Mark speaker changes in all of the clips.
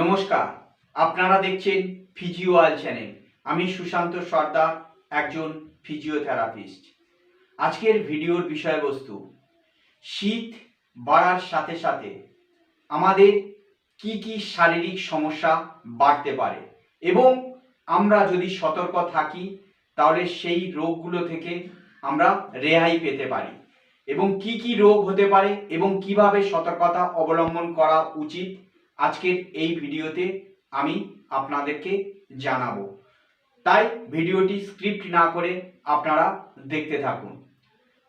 Speaker 1: নমস্কার, আপনারা দেখছেন ফিজিওয়াল চ্যানেল। আমি সুশান্ত সর্দার, একজন ফিজিওথেরাপিস্ট। আজকের ভিডিওর বিষয়বস্তু, শীত বাড়ার সাথে সাথে আমাদের কি কি শারীরিক সমস্যা বাড়তে পারে এবং আমরা যদি সতর্ক থাকি, তাহলে সেই রোগগুলো থেকে আমরা রেহাই পেতে পারি। এবং কি কি রোগ হতে পারে এবং কীভাবে সতর্কতা অবলম্বন করা উচিত আজকের এই ভিডিওতে আমি আপনাদেরকে জানাব। তাই ভিডিওটি স্ক্রিপ্ট না করে আপনারা দেখতে থাকুন।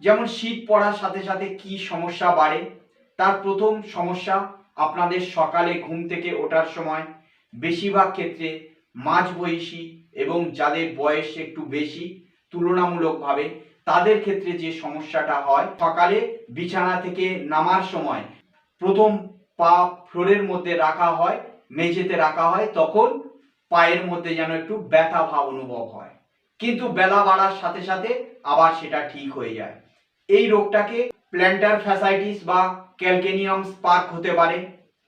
Speaker 1: যেমন শীত পড়ার সাথে সাথে কি সমস্যা বাড়ে, তার প্রথম সমস্যা আপনাদের সকালে ঘুম থেকে ওঠার সময়। বেশিরভাগ ক্ষেত্রে মাঝ বয়সী এবং যাদের বয়স একটু বেশি, তুলনামূলকভাবে তাদের ক্ষেত্রে যে সমস্যাটা হয়, সকালে বিছানা থেকে নামার সময় প্রথম পা ফ্লোরের মধ্যে রাখা হয়, মেঝেতে রাখা হয়, তখন পায়ের মধ্যে যেন একটু ব্যথা ভাব অনুভব হয়। কিন্তু বেলা বাড়ার সাথে সাথে আবার সেটা ঠিক হয়ে যায়। এই রোগটাকে প্ল্যান্টার ফ্যাসাইটিস বা ক্যালকেনিয়াম স্পার্ক হতে পারে।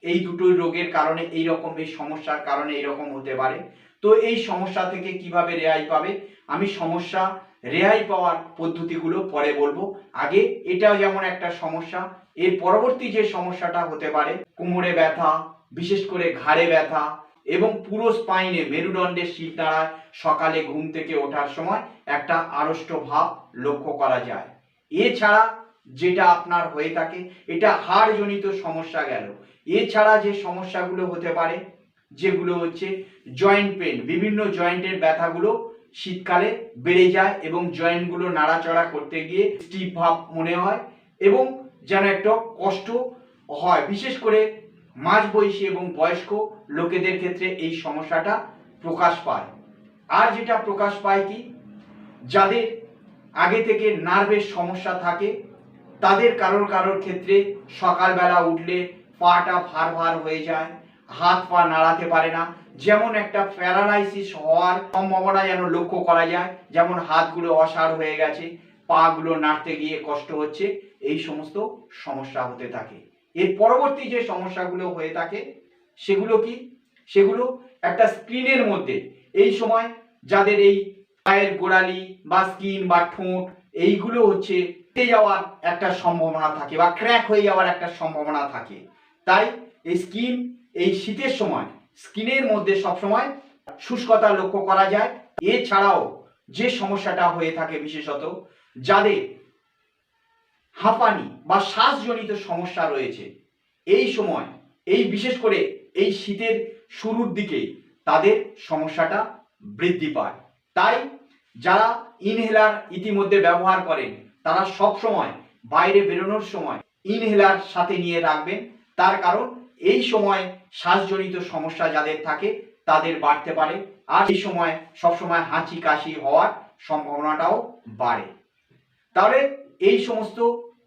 Speaker 1: এই দুটোই রোগের কারণে, এই রকম এই সমস্যার কারণে এরকম হতে পারে। তো এই সমস্যা থেকে কীভাবে রেহাই পাবে? আমি সমস্যা রেহাই পাওয়ার পদ্ধতিগুলো পরে বলব। আগে এটাও যেমন একটা সমস্যা, এর পরবর্তী যে সমস্যাটা হতে পারে, কোমরে ব্যথা, বিশেষ করে ঘাড়ে ব্যথা এবং পুরো স্পাইনে মেরুদণ্ডের শীত দাঁড়ায়, সকালে ঘুম থেকে ওঠার সময় একটা আড়ষ্ট ভাব লক্ষ্য করা যায়। এছাড়া যেটা আপনার হয়ে থাকে, এটা হাড়জনিত সমস্যা গেল। এছাড়া যে সমস্যাগুলো হতে পারে, যেগুলো হচ্ছে জয়েন্ট পেন বিভিন্ন জয়েন্টের ব্যথাগুলো শীতকালে বেড়ে যায় এবং জয়েন্টগুলো নাড়াচড়া করতে গিয়ে স্টিফ ভাব মনে হয় এবং যেন একটা কষ্ট হয়। বিশেষ করে মাঝ বয়সী এবং বয়স্ক লোকেদের ক্ষেত্রে এই সমস্যাটা প্রকাশ পায়। আর যেটা প্রকাশ পায় কি, যাদের আগে থেকে নার্ভের সমস্যা থাকে, তাদের কারোর কারোর ক্ষেত্রে সকালবেলা উঠলে পাটা ভার ভার হয়ে যায়, হাত পা নাড়াতে পারে না যেমন একটা প্যারালাইসিস হওয়ার সম্ভাবনা যেন লক্ষ্য করা যায়, যেমন হাতগুলো অসাড় হয়ে গেছে, পাগুলো নাড়তে গিয়ে কষ্ট হচ্ছে, এই সমস্ত সমস্যা হতে থাকে। এর পরবর্তী যে সমস্যাগুলো হয়ে থাকে, সেগুলো কি? সেগুলো একটা স্ক্রিনের মধ্যে, এই সময় যাদের এই পায়ের গোড়ালি বা স্কিন বা ঠোঁট, এইগুলো হচ্ছে যাওয়ার একটা সম্ভাবনা থাকে বা ক্র্যাক হয়ে যাওয়ার একটা সম্ভাবনা থাকে। তাই এই স্কিন এই শীতের সময় স্কিনের মধ্যে সবসময় শুষ্কতা লক্ষ্য করা যায়। এছাড়াও যে সমস্যাটা হয়ে থাকে বিশেষত, যাদের হাঁপানি বা শ্বাসজনিত সমস্যা রয়েছে, এই সময়, এই বিশেষ করে এই শীতের শুরুর দিকে তাদের সমস্যাটা বৃদ্ধি পায়। তাই যারা ইনহেলার ইতিমধ্যে ব্যবহার করেন, তারা সব সময় বাইরে বেরোনোর সময় ইনহেলার সাথে নিয়ে রাখবেন। তার কারণ এই সময় শ্বাসজনিত সমস্যা যাদের থাকে, তাদের বাড়তে পারে। আর এই সময় সবসময় হাঁচি কাশি হওয়ার সম্ভাবনাটাও বাড়ে। তাহলে এই সমস্ত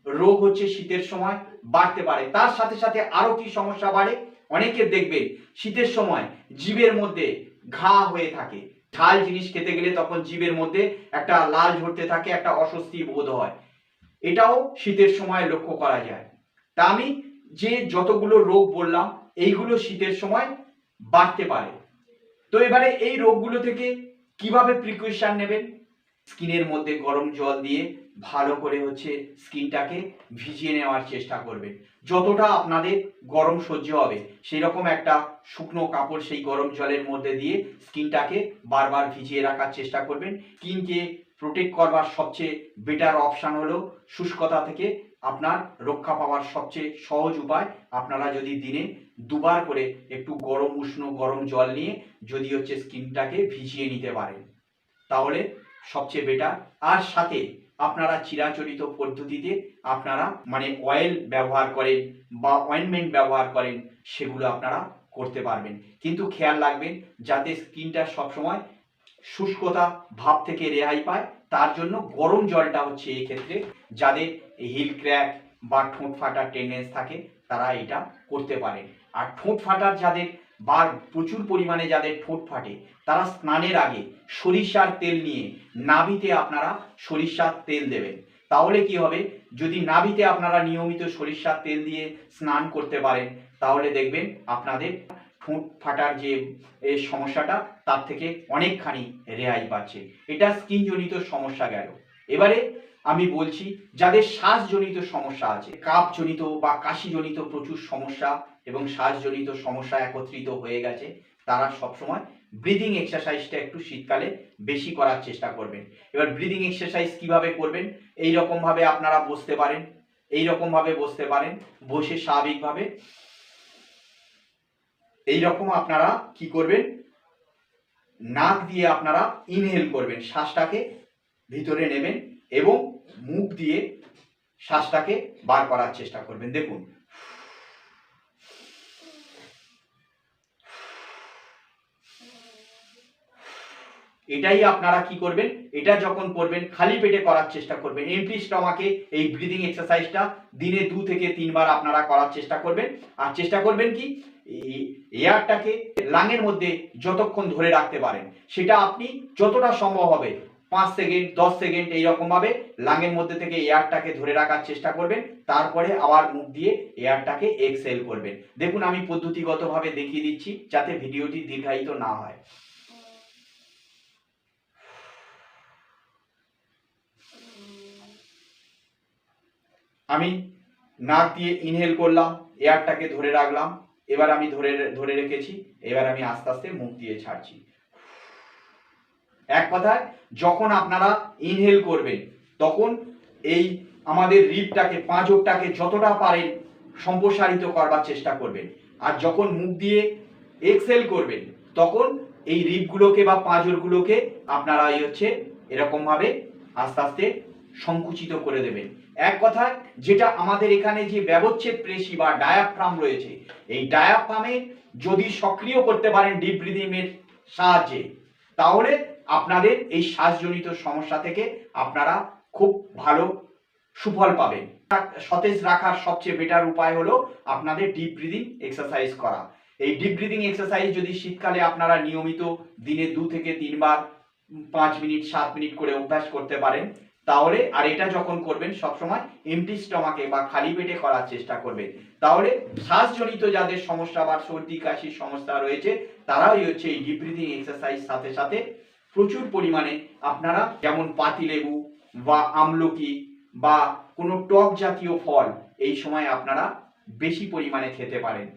Speaker 1: রোগ হচ্ছে শীতের সময়, বাড়তে পারে। তার সাথে সাথে আরও কি সমস্যা বাড়ে? অনেকে দেখবেন শীতের সময় জীবের মধ্যে ঘা হয়ে থাকে। ঝাল জিনিস খেতে গেলে তখন জীবের মধ্যে একটা লাল ঝরতে থাকে, একটা অস্বস্তি বোধ হয়। এটাও শীতের সময় লক্ষ্য করা যায়। তা আমি যে যতগুলো রোগ বললাম, এইগুলো শীতের সময় বাড়তে পারে। তো এবারে এই রোগগুলো থেকে কীভাবে প্রিকশন নেবেন? স্কিনের মধ্যে গরম জল দিয়ে ভালো করে হচ্ছে স্কিনটাকে ভিজিয়ে নেওয়ার চেষ্টা করবেন। যতটা আপনাদের গরম সহ্য হবে সেই রকম একটা শুকনো কাপড় সেই গরম জলের মধ্যে দিয়ে স্কিনটাকে বারবার ভিজিয়ে রাখার চেষ্টা করবেন। স্কিনকে প্রোটেক্ট করবার সবচেয়ে বেটার অপশান হলো শুষ্কতা থেকে আপনার রক্ষা পাওয়ার সবচেয়ে সহজ উপায়। আপনারা যদি দিনে দুবার করে একটু গরম উষ্ণ গরম জল নিয়ে যদি হচ্ছে স্কিনটাকে ভিজিয়ে নিতে পারেন, তাহলে সবচেয়ে বেটার আর সাথে আপনারা চিরাচরিত পদ্ধতিতে আপনারা মানে অয়েল ব্যবহার করেন বা অয়েনমেন্ট ব্যবহার করেন, সেগুলো আপনারা করতে পারবেন। কিন্তু খেয়াল রাখবেন, যাতে স্কিনটা সবসময় শুষ্কতা ভাব থেকে রেহাই পায় তার জন্য গরম জলটা হচ্ছে এই ক্ষেত্রে, যাদের হিল ক্র্যাক বা ঠোঁট ফাটার টেন্ডেন্স থাকে, তারা এটা করতে পারে। আর ঠোঁট ফাটার যাদের বা প্রচুর পরিমাণে যাদের ঠোঁট ফাটে, তারা স্নানের আগে সরিষার তেল নিয়ে নাভিতে আপনারা সরিষার তেল দেবেন। তাহলে কি হবে? যদি নাভিতে আপনারা নিয়মিত সরিষার তেল দিয়ে স্নান করতে পারেন, তাহলে দেখবেন আপনাদের ঠোঁট ফাটার যে সমস্যাটা, তার থেকে অনেকখানি রেহাই পাচ্ছে। এটা স্কিনজনিত সমস্যা গেল। এবারে আমি বলছি, যাদের শ্বাসজনিত সমস্যা আছে, কাপজনিত বা কাশিজনিত প্রচুর সমস্যা এবং শ্বাসজনিত সমস্যা একত্রিত হয়ে গেছে, তারা সবসময় ব্রিদিং এক্সারসাইজটা একটু শীতকালে বেশি করার চেষ্টা করবেন। এবার ব্রিদিং এক্সারসাইজ কীভাবে করবেন? এই রকম ভাবে আপনারা বসতে পারেন এই রকম ভাবে বসতে পারেন, বসে স্বাভাবিকভাবে এই রকম আপনারা কি করবেন? নাক দিয়ে আপনারা ইনহেল করবেন, শ্বাসটাকে ভিতরে নেবেন এবং মুখ দিয়ে শ্বাসটাকে বার করার চেষ্টা করবেন। দেখুন। এটাই আপনারা কি করবেন? এটা যখন করবেন, খালি পেটে করার চেষ্টা করবেন। এমটি স্টমাকে এই ব্রিদিং এক্সারসাইজটা দিনে দু থেকে তিনবার আপনারা করার চেষ্টা করবেন। আর চেষ্টা করবেন কি? এয়ারটাকে লাঙের মধ্যে যতক্ষণ ধরে রাখতে পারেন, সেটা আপনি যতটা সম্ভব হবে, পাঁচ সেকেন্ড, দশ সেকেন্ড এইরকম ভাবে লাঙের মধ্যে থেকে এয়ারটাকে ধরে রাখার চেষ্টা করবেন, তারপরে আবার মুখ দিয়ে এয়ারটাকে এক্সেল করবেন। দেখুন, আমি পদ্ধতিগতভাবে দেখিয়ে দিচ্ছি যাতে ভিডিওটি দীর্ঘায়িত না হয়। আমি নাক দিয়ে ইনহেল করলাম, এয়ারটাকে ধরে রাখলাম। এবার আমি ধরে ধরে রেখেছি, এবার আমি আস্তে আস্তে মুখ দিয়ে ছাড়ছি। এক কথায়, যখন আপনারা ইনহেল করবেন, তখন এই আমাদের রিপটাকে পাঁজরটাকে যতটা পারেন সম্প্রসারিত করবার চেষ্টা করবেন। আর যখন মুখ দিয়ে এক্সেল করবেন, তখন এই রিপগুলোকে বা পাঁজরগুলোকে আপনারা এই হচ্ছে এরকমভাবে আস্তে আস্তে সংকুচিত করে দেবেন এক কথায়, যেটা আমাদের এখানে যে ব্যবচ্ছেদ পেশি বা ডায়াফ্রাম রয়েছে, এই ডায়াফ্রামে যদি সক্রিয় করতে পারেন ডিপ ব্রিদিং এর সাহায্যে, তাহলে আপনাদের এই শ্বাসজনিত সমস্যা থেকে আপনারা খুব ভালো সুফল পাবেন। সতেজ রাখার সবচেয়ে বেটার উপায় হলো আপনাদের ডিপ ব্রিদিং এক্সারসাইজ করা। এই ডিপ ব্রিদিং এক্সারসাইজ যদি শীতকালে আপনারা নিয়মিত দিনে দু থেকে তিনবার, পাঁচ মিনিট, সাত মিনিট করে অভ্যাস করতে পারেন তাহলে, আর এটা যখন করবেন, সবসময় এমটি স্টমাকে বা খালি পেটে করার চেষ্টা করবেন। তাহলে, শ্বাসজনিত যাদের সমস্যা বা সর্দি কাশির সমস্যা রয়েছে, তারাই হচ্ছে এই ডিপ ব্রিদিং এক্সারসাইজ সাথে সাথে প্রচুর পরিমাণে আপনারা যেমন পাতিলেবু বা আমলকি বা কোনো টক জাতীয় ফল, এই সময় আপনারা বেশি পরিমাণে খেতে পারেন।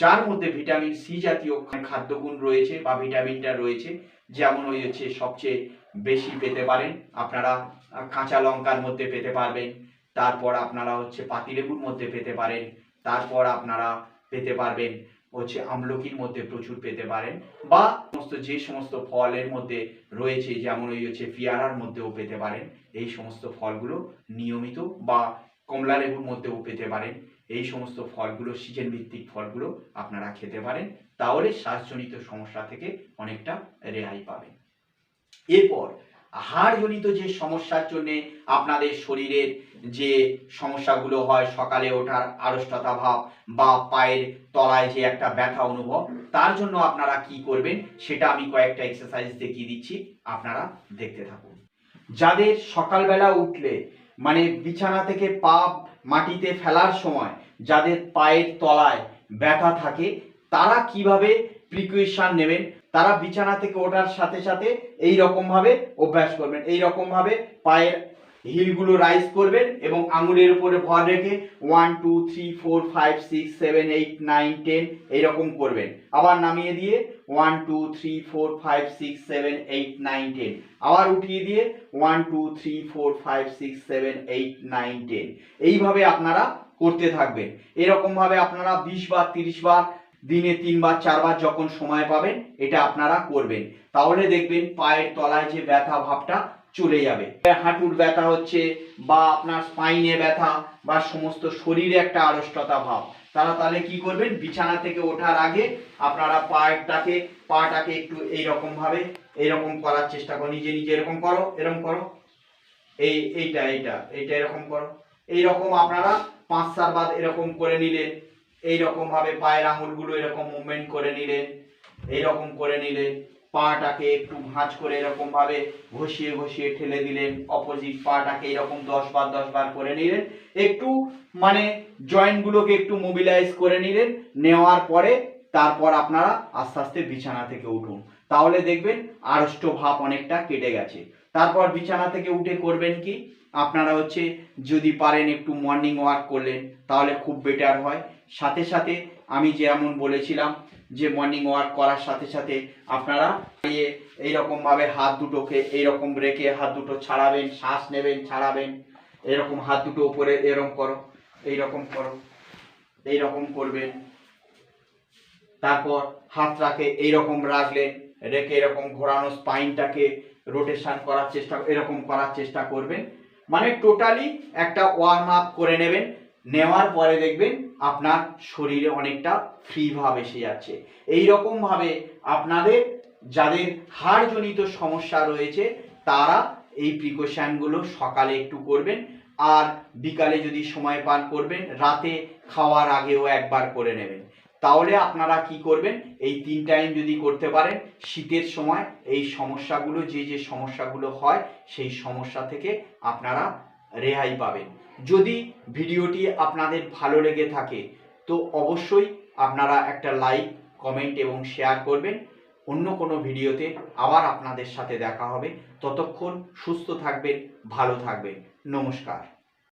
Speaker 1: যার মধ্যে ভিটামিন সি জাতীয় খাদ্যগুণ রয়েছে বা ভিটামিনটা রয়েছে, যেমন ওই হচ্ছে সবচেয়ে বেশি পেতে পারেন। আপনারা কাঁচা লঙ্কার মধ্যে পেতে পারবেন। তারপর আপনারা হচ্ছে পাতিলেবুর মধ্যে পেতে পারেন। তারপর আপনারা পেতে পারবেন হচ্ছে আমলকির মধ্যে প্রচুর পেতে পারেন বা সমস্ত যে সমস্ত ফলের মধ্যে রয়েছে, যেমন ওই হচ্ছে পিয়ারার মধ্যেও পেতে পারেন। এই সমস্ত ফলগুলো নিয়মিত বা কমলা লেবুর মধ্যেও পেতে পারেন। এই সমস্ত ফলগুলো সিজন ভিত্তিক ফলগুলো আপনারা খেতে পারেন। তাহলে শ্বাসজনিত সমস্যা থেকে অনেকটা রেহাই পাবেন। এরপর হাড়জনিত যে সমস্যার জন্য আপনাদের শরীরের যে সমস্যাগুলো হয়, সকালে ওঠার আড়ষ্টতা ভাব বা পায়ের তলায় যে একটা ব্যথা অনুভব, তার জন্য আপনারা কি করবেন সেটা আমি কয়েকটা এক্সারসাইজ দেখিয়ে দিচ্ছি, আপনারা দেখতে থাকুন। যাদের সকালবেলা উঠলে মানে বিছানা থেকে পা মাটিতে ফেলার সময় যাদের পায়ের তলায় ব্যথা থাকে, তারা কীভাবে প্রিকুয়েশন নেবেন তারা বিছানা থেকে ওঠার সাথে সাথে এই রকম ভাবে অভ্যাস করবেন। এই রকম ভাবে পায়ের হিলগুলো রাইজ করবেন এবং আঙুলের উপরে ভর রেখে one two three four five six seven eight nine ten এইরকম করবেন। আবার নামিয়ে দিয়ে one two three four five six seven eight nine ten আবার উঠিয়ে দিয়ে one two three four five six seven eight nine ten এইভাবে আপনারা করতে থাকবেন। এরকম ভাবে আপনারা বিশ বার, তিরিশ বার দিনে তিনবার, চারবার যখন সময় পাবেন, এটা আপনারা করবেন। তাহলে দেখবেন পায়ের তলায় যে ব্যথা ভাবটা চলে যাবে। হাঁটুর ব্যথা হচ্ছে বা আপনার স্পাইনে ব্যথা বা সমস্ত শরীরে একটা আড়ষ্টতা ভাব। তারা তাহলে কি করবেন? বিছানা থেকে ওঠার আগে আপনারা পায়েরটাকে, পাটাকে একটু এইরকম ভাবে এইরকম করার চেষ্টা করো। নিজে নিজে এরকম করো এরকম করো। এই, এইটা এইটা এইটা এরকম করো। এইরকম আপনারা পাঁচ সাত বার এরকম করে নিলেন এইরকম ভাবে পায়ের আঙুলগুলো এরকম মুভমেন্ট করে নিলেন এইরকম করে নিলেন পাটাকে একটু ভাঁজ করে এরকম ভাবে ঘষিয়ে ঘষিয়ে ঠেলে দিলেন অপোজিট পাটাকে এরকম দশ বার দশ বার করে নিলেন একটু মানে জয়েন্টগুলোকে একটু মোবিলাইজ করে নিলেন নেওয়ার পরে তারপর আপনারা আস্তে আস্তে বিছানা থেকে উঠুন। তাহলে দেখবেন আড়ষ্ট ভাব অনেকটা কেটে গেছে। তারপর বিছানা থেকে উঠে করবেন কি? আপনারা হচ্ছে যদি পারেন একটু মর্নিং ওয়াক করলেন, তাহলে খুব বেটার হয়। সাথে সাথে আমি যেমন বলেছিলাম যে মর্নিং ওয়াক করার সাথে সাথে আপনারা ইয়ে এইরকম ভাবে হাত দুটোকে এইরকম রেখে হাত দুটো ছাড়াবেন, শ্বাস নেবেন, ছাড়াবেন এরকম হাত দুটো উপরে এরকম করো, এইরকম করো, এইরকম করবেন। তারপর হাতটাকে এইরকম রাখলেন, রেখে এরকম ঘোরানো স্পাইনটাকে রোটেশন করার চেষ্টা, এরকম করার চেষ্টা করবেন। মানে টোটালি একটা ওয়ার্ম আপ করে নেবেন। নেওয়ার পরে দেখবেন আপনার শরীরে অনেকটা ফ্রি ভাব এসে যাচ্ছে। এই রকম ভাবে আপনাদের যাদের হাড়জনিত সমস্যা রয়েছে, তারা এই প্রিকশনগুলো সকালে একটু করবেন আর বিকালে যদি সময় পান করবেন, রাতে খাওয়ার আগেও একবার করে নেবেন। তাহলে আপনারা কি করবেন, এই তিন টাইম যদি করতে পারেন, শীতের সময় এই সমস্যাগুলো, যে যে সমস্যাগুলো হয়, সেই সমস্যা থেকে আপনারা রেহাই পাবেন। যদি ভিডিওটি আপনাদের ভালো লেগে থাকে, তো অবশ্যই আপনারা একটা লাইক, কমেন্ট এবং শেয়ার করবেন। অন্য কোনো ভিডিওতে আবার আপনাদের সাথে দেখা হবে। ততক্ষণ সুস্থ থাকবেন, ভালো থাকবেন। নমস্কার।